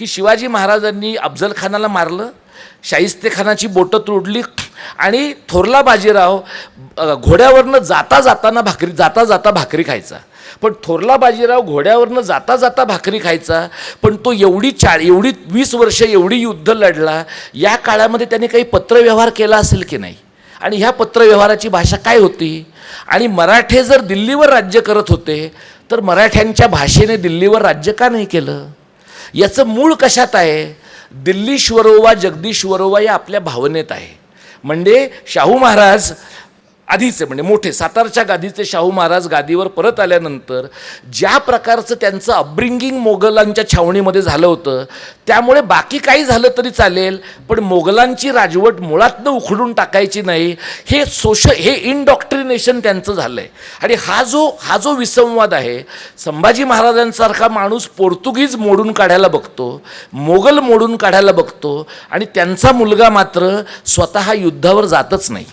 की शिवाजी महाराजांनी अफजल खानाला मारलं शाहिस्तेखानाची बोटं तोडली आणि थोरला बाजीराव घोड्यावरनं जाता जाताना भाकरी जाता जाता भाकरी खायचा. पण थोरला बाजीराव घोड्यावरनं जाता जाता भाकरी खायचा पण तो एवढी चा एवढी वीस वर्ष एवढी युद्ध लढला या काळामध्ये त्याने काही पत्रव्यवहार केला असेल की नाही? आणि ह्या पत्रव्यवहाराची भाषा काय होती? आणि मराठे जर दिल्लीवर राज्य करत होते तर मराठ्यांच्या भाषेने दिल्लीवर राज्य का नाही केलं? याचं मूळ कशात आहे? दिल्लीश्वरोवा जगदीश्वरोवा या आपल्या भावनेत आहे. म्हणजे शाहू महाराज आधीचे म्हणजे मोठे सातारच्या गादीचे शाहू महाराज गादीवर परत आल्यानंतर ज्या प्रकारचं त्यांचं अपब्रिंगिंग मोगलांच्या छावणीमध्ये झालं होतं त्यामुळे बाकी काही झालं तरी चालेल पण मोगलांची राजवट मुळातनं उखडून टाकायची नाही हे सोश हे इनडॉक्ट्रिनेशन त्यांचं झालं आहे आणि हा जो हा जो विसंवाद आहे संभाजी महाराजांसारखा माणूस पोर्तुगीज मोडून काढायला बघतो मोगल मोडून काढायला बघतो आणि त्यांचा मुलगा मात्र स्वतः युद्धावर जातच नाही.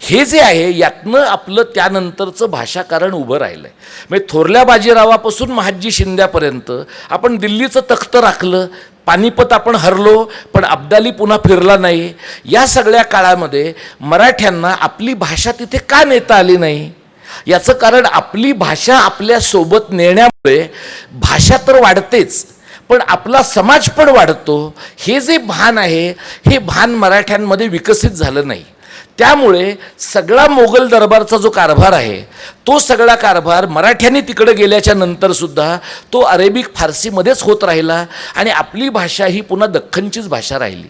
हे जे आहे यातनं आपलं त्यानंतरचं भाषाकारण उभं राहिलं आहे म्हणजे थोरल्या बाजीरावापासून महाजी शिंद्यापर्यंत आपण दिल्लीचं तख्त राखलं पानिपत आपण हरलो पण अब्दाली पुन्हा फिरला नाही. या सगळ्या काळामध्ये मराठ्यांना आपली भाषा तिथे का नेता आली नाही? याचं कारण आपली भाषा आपल्यासोबत नेण्यामुळे भाषा तर वाढतेच पण आपला समाज पण वाढतो. हे जे भान आहे हे भान मराठ्यांमध्ये विकसित झालं नाही. त्यामुळे सगळा मोगल दरबारचा जो कारभार आहे तो सगळा कारभार मराठ्यांनी तिकडे गेल्याच्या नंतरसुद्धा तो अरेबिक फारसीमध्येच होत राहिला आणि आपली भाषा ही पुन्हा दख्खनचीच भाषा राहिली.